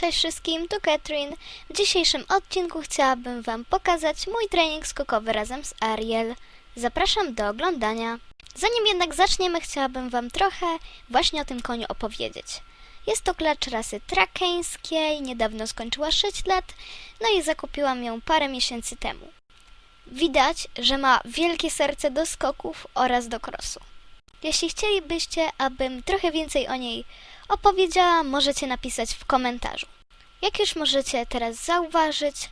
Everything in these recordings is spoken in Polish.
Cześć wszystkim, tu Katrin. W dzisiejszym odcinku chciałabym Wam pokazać mój trening skokowy razem z Ariel. Zapraszam do oglądania. Zanim jednak zaczniemy, chciałabym Wam trochę właśnie o tym koniu opowiedzieć. Jest to klacz rasy trakeńskiej, niedawno skończyła 6 lat, no i zakupiłam ją parę miesięcy temu. Widać, że ma wielkie serce do skoków oraz do krosu. Jeśli chcielibyście, abym trochę więcej o niej opowiedziała, możecie napisać w komentarzu. Jak już możecie teraz zauważyć,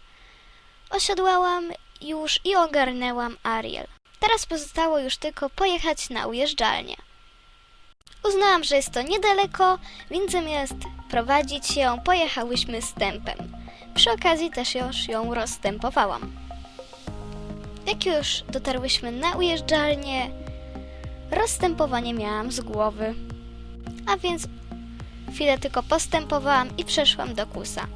osiadłałam już i ogarnęłam Ariel. Teraz pozostało już tylko pojechać na ujeżdżalnię. Uznałam, że jest to niedaleko, więc zamiast prowadzić ją, pojechałyśmy stępem. Przy okazji też już ją rozstępowałam. Jak już dotarłyśmy na ujeżdżalnię, rozstępowanie miałam z głowy. A więc chwilę tylko postępowałam i przeszłam do kusa.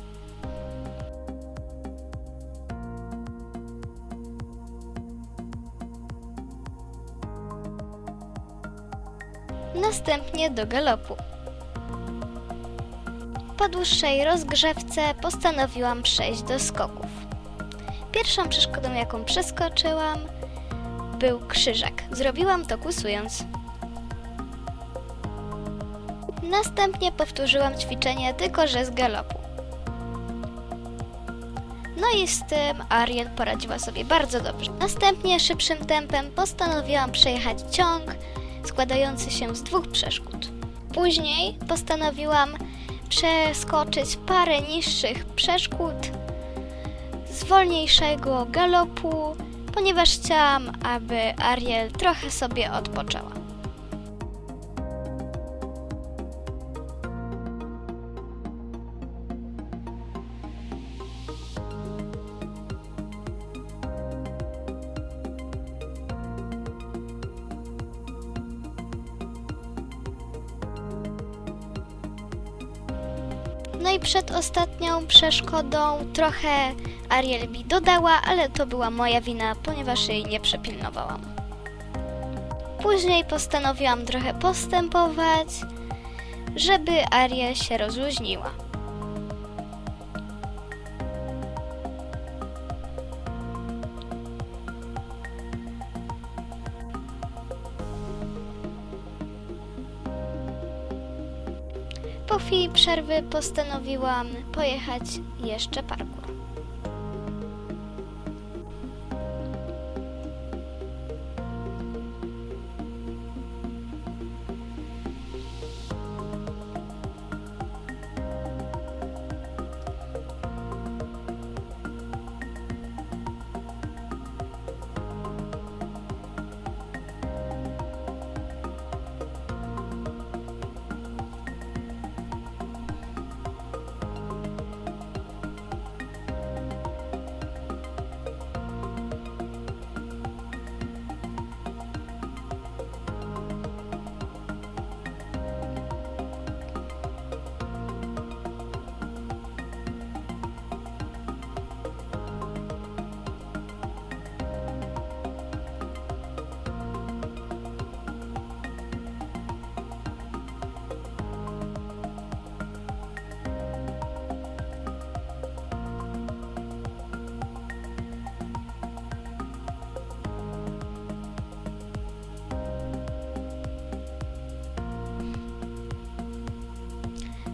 Następnie do galopu. Po dłuższej rozgrzewce postanowiłam przejść do skoków. Pierwszą przeszkodą, jaką przeskoczyłam, był krzyżak. Zrobiłam to kusując. Następnie powtórzyłam ćwiczenie, tylko że z galopu. No i z tym Ariel poradziła sobie bardzo dobrze. Następnie szybszym tempem postanowiłam przejechać ciąg składający się z dwóch przeszkód. Później postanowiłam przeskoczyć parę niższych przeszkód z wolniejszego galopu, ponieważ chciałam, aby Ariel trochę sobie odpoczęła. No i przed ostatnią przeszkodą trochę Ariel mi dodała, ale to była moja wina, ponieważ jej nie przepilnowałam. Później postanowiłam trochę postępować, żeby Ariel się rozluźniła. Po chwili przerwy postanowiłam pojechać jeszcze parkour.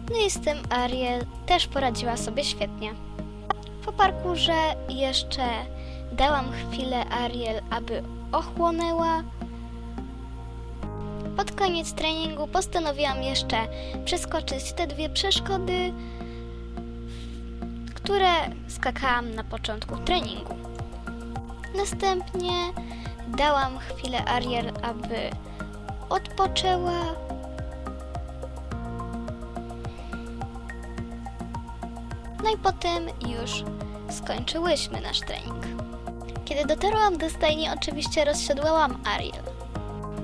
No i z tym Ariel też poradziła sobie świetnie. Po parkurze jeszcze dałam chwilę Ariel, aby ochłonęła. Pod koniec treningu postanowiłam jeszcze przeskoczyć te dwie przeszkody, które skakałam na początku treningu. Następnie dałam chwilę Ariel, aby odpoczęła. No i potem już skończyłyśmy nasz trening. Kiedy dotarłam do stajni, oczywiście rozsiadłałam Ariel.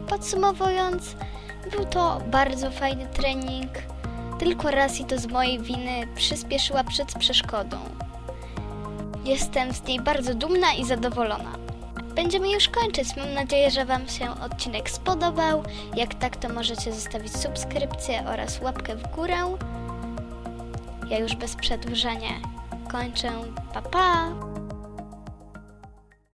Podsumowując, był to bardzo fajny trening. Tylko raz i to z mojej winy przyspieszyła przed przeszkodą. Jestem z niej bardzo dumna i zadowolona. Będziemy już kończyć. Mam nadzieję, że Wam się odcinek spodobał. Jak tak, to możecie zostawić subskrypcję oraz łapkę w górę. Ja już bez przedłużania kończę. Pa pa!